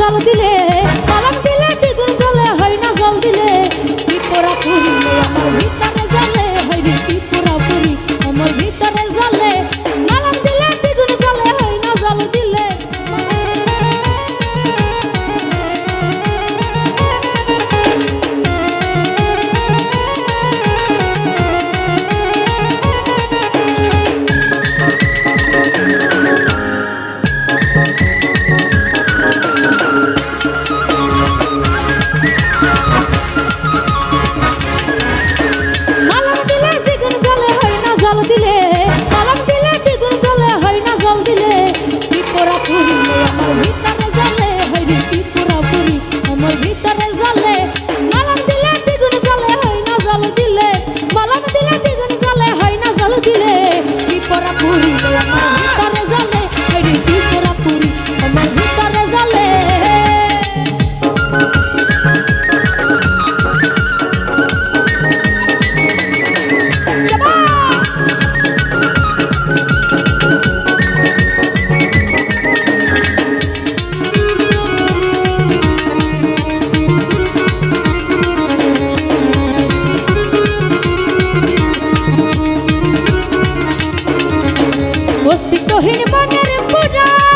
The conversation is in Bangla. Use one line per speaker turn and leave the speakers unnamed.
জল দিলে অস্তিত্বহীন মনের পুরা